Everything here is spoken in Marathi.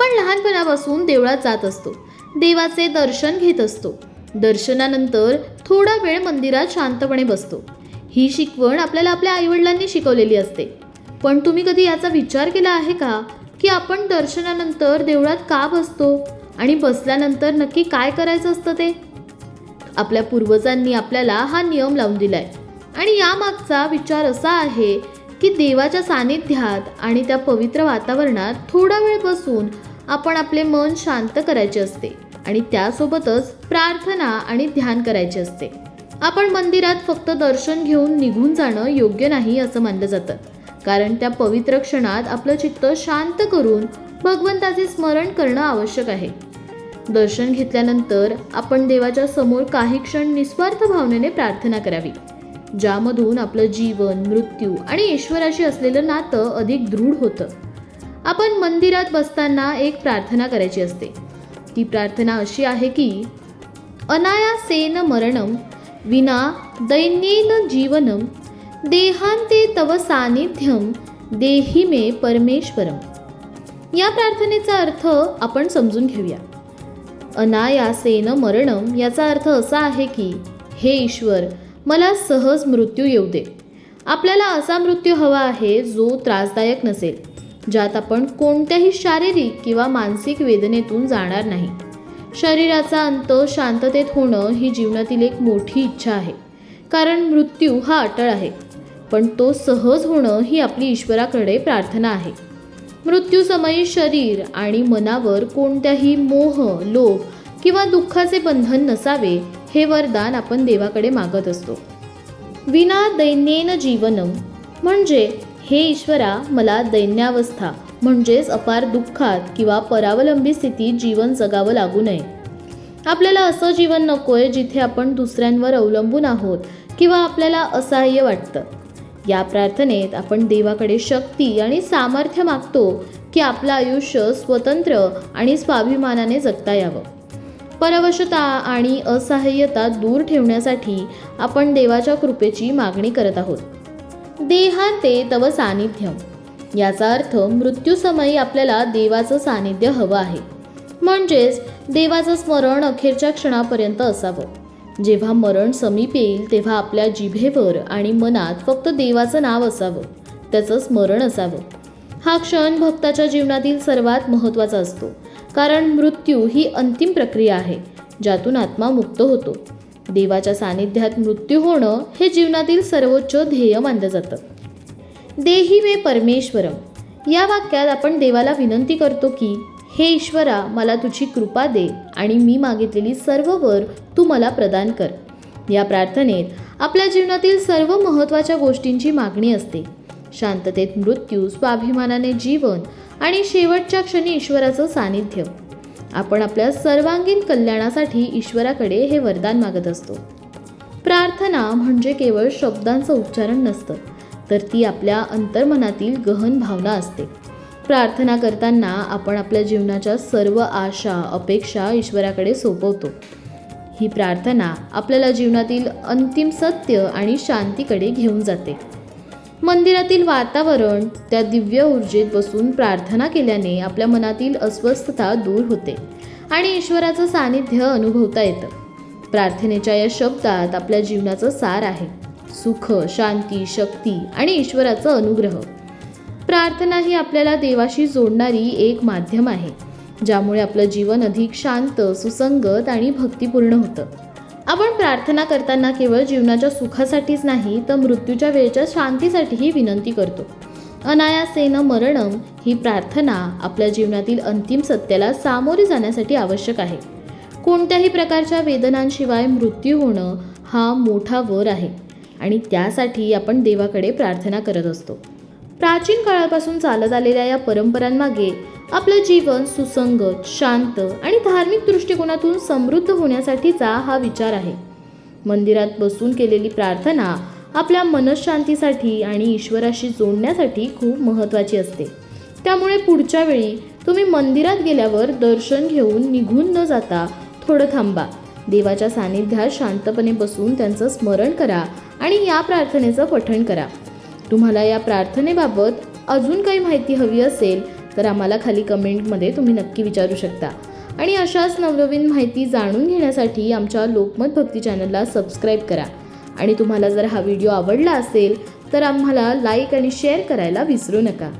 आपण लहानपणापासून देवळात जात असतो. देवाचे दर्शन घेत असतो. दर्शनानंतर थोडा वेळ मंदिरात शांतपणे बसतो. ही शिकवण आपल्याला आपल्या आईवडिलांनी शिकवलेली असते. पण तुम्ही कधी याचा विचार केला आहे का? की आपण दर्शनानंतर देवळात का बसतो? आणि बसल्यानंतर नक्की काय करायचं असतं ते? आपल्या पूर्वजांनी आपल्याला हा नियम लावून दिलाय. आणि यामागचा विचार असा आहे की देवाच्या सानिध्यात आणि त्या पवित्र वातावरणात थोडा वेळ बसून आपण आपले मन शांत करायचे असते आणि त्यासोबतच प्रार्थना आणि ध्यान करायचे असते. आपण मंदिरात फक्त दर्शन घेऊन निघून जाणं योग्य नाही असं मानलं जातं. कारण त्या पवित्र क्षणात आपलं चित्त शांत करून भगवंताचे स्मरण करणं आवश्यक आहे. दर्शन घेतल्यानंतर आपण देवाच्या समोर काही क्षण निस्वार्थ भावनेने प्रार्थना करावी. ज्यामधून आपलं जीवन मृत्यू आणि ईश्वराशी असलेलं नातं अधिक दृढ होतं. आपण मंदिरात बसताना एक प्रार्थना करायची असते. ती प्रार्थना अशी आहे की अनायासेन मरणम विना दैन्येन जीवनम देहांते तव सानिध्यम देही मे परमेश्वरम. या प्रार्थनेचा अर्थ आपण समजून घेऊया. अनायासेन मरणम याचा अर्थ असा आहे की हे ईश्वर मला सहज मृत्यू येऊ दे. आपल्याला असा मृत्यू हवा आहे जो त्रासदायक नसेल. ज्यात आपण कोणत्याही शारीरिक किंवा मानसिक वेदनेतून जाणार नाही. शरीराचा अंत शांततेत होणं ही जीवनातील एक मोठी इच्छा आहे. कारण मृत्यू हा अटळ आहे. पण तो सहज होणं ही आपली ईश्वराकडे प्रार्थना आहे. मृत्यूसमयी शरीर आणि मनावर कोणत्याही मोह लोभ किंवा दुःखाचे बंधन नसावे हे वरदान आपण देवाकडे मागत असतो. विना दैन्येन जीवनम म्हणजे हे ईश्वरा मला दैन्यावस्था म्हणजेच अपार दुःखात किंवा परावलंबी स्थितीत जीवन जगावं लागू नये. आपल्याला असं जीवन नकोय जिथे आपण दुसऱ्यांवर अवलंबून आहोत किंवा आपल्याला असहाय्य वाटतं. या प्रार्थनेत आपण देवाकडे शक्ती आणि सामर्थ्य मागतो की आपलं आयुष्य स्वतंत्र आणि स्वाभिमानाने जगता यावं. परवशता आणि असहाय्यता दूर ठेवण्यासाठी आपण देवाच्या कृपेची मागणी करत आहोत. देहांते तव सानिध्यम याचा अर्थ मृत्यूसमयी आपल्याला देवाचं सानिध्य हवं आहे. म्हणजेच देवाचं स्मरण अखेरच्या क्षणापर्यंत असावं. जेव्हा मरण समीप येईल तेव्हा आपल्या जिभेवर आणि मनात फक्त देवाचं नाव असावं. त्याचं स्मरण असावं. हा क्षण भक्ताच्या जीवनातील सर्वात महत्त्वाचा असतो. कारण मृत्यू ही अंतिम प्रक्रिया आहे ज्यातून आत्मा मुक्त होतो. देवाच्या सानिध्यात मृत्यू होणं हे जीवनातील सर्वोच्च ध्येय मानलं जातं. देही मे परमेश्वरम. या वाक्यात आपण देवाला विनंती करतो की हे ईश्वरा मला तुझी कृपा दे आणि मी मागितलेली सर्व वर तू मला प्रदान कर. या प्रार्थनेत आपल्या जीवनातील सर्व महत्त्वाच्या गोष्टींची मागणी असते. शांततेत मृत्यू स्वाभिमानाने जीवन आणि शेवटच्या क्षणी ईश्वराचं सानिध्य. आपण आपल्या सर्वांगीण कल्याणासाठी ईश्वराकडे हे वरदान मागत असतो. प्रार्थना म्हणजे केवळ शब्दांचं उच्चारण नसतं तर ती आपल्या अंतर्मनातील गहन भावना असते. प्रार्थना करताना आपण आपल्या जीवनाच्या सर्व आशा अपेक्षा ईश्वराकडे सोपवतो. ही प्रार्थना आपल्याला जीवनातील अंतिम सत्य आणि शांतीकडे घेऊन जाते. मंदिरातील वातावरण त्या दिव्य ऊर्जेत बसून प्रार्थना केल्याने आपल्या मनातील अस्वस्थता दूर होते आणि ईश्वराचं सानिध्य अनुभवता येतं. प्रार्थनेच्या या शब्दात आपल्या जीवनाचं सार आहे. सुख शांती शक्ती आणि ईश्वराचं अनुग्रह. प्रार्थना ही आपल्याला देवाशी जोडणारी एक माध्यम आहे ज्यामुळे आपलं जीवन अधिक शांत सुसंगत आणि भक्तिपूर्ण होतं. आपण प्रार्थना करताना केवळ जीवनाच्या सुखासाठीच नाही तर मृत्यूच्या वेळच्या शांतीसाठीही विनंती करतो. अनायासेन मरणम ही प्रार्थना आपल्या जीवनातील अंतिम सत्याला सामोरे जाण्यासाठी आवश्यक आहे. कोणत्याही प्रकारच्या वेदनांशिवाय मृत्यू होणं हा मोठा वर आहे आणि त्यासाठी आपण देवाकडे प्रार्थना करत असतो. प्राचीन काळापासून चालत आलेल्या या परंपरांमागे आपलं जीवन सुसंगत शांत आणि धार्मिक दृष्टिकोनातून समृद्ध होण्यासाठीचा हा विचार आहे. मंदिरात बसून केलेली प्रार्थना आपल्या मनशांतीसाठी आणि ईश्वराशी जोडण्यासाठी खूप महत्त्वाची असते. त्यामुळे पुढच्या वेळी तुम्ही मंदिरात गेल्यावर दर्शन घेऊन निघून न जाता थोडं थांबा. देवाच्या सानिध्यात शांतपणे बसून त्यांचं स्मरण करा आणि या प्रार्थनेचं पठण करा. तुम्हाला या प्रार्थनेबाबत अजून काही माहिती हवी असेल तर आम्हाला खाली कमेंटमध्ये तुम्ही नक्की विचारू शकता. आणि अशाच नवनवीन माहिती जाणून घेण्यासाठी आमच्या लोकमत भक्ती चॅनलला सबस्क्राईब करा. आणि तुम्हाला जर हा व्हिडिओ आवडला असेल तर आम्हाला लाईक आणि शेअर करायला विसरू नका.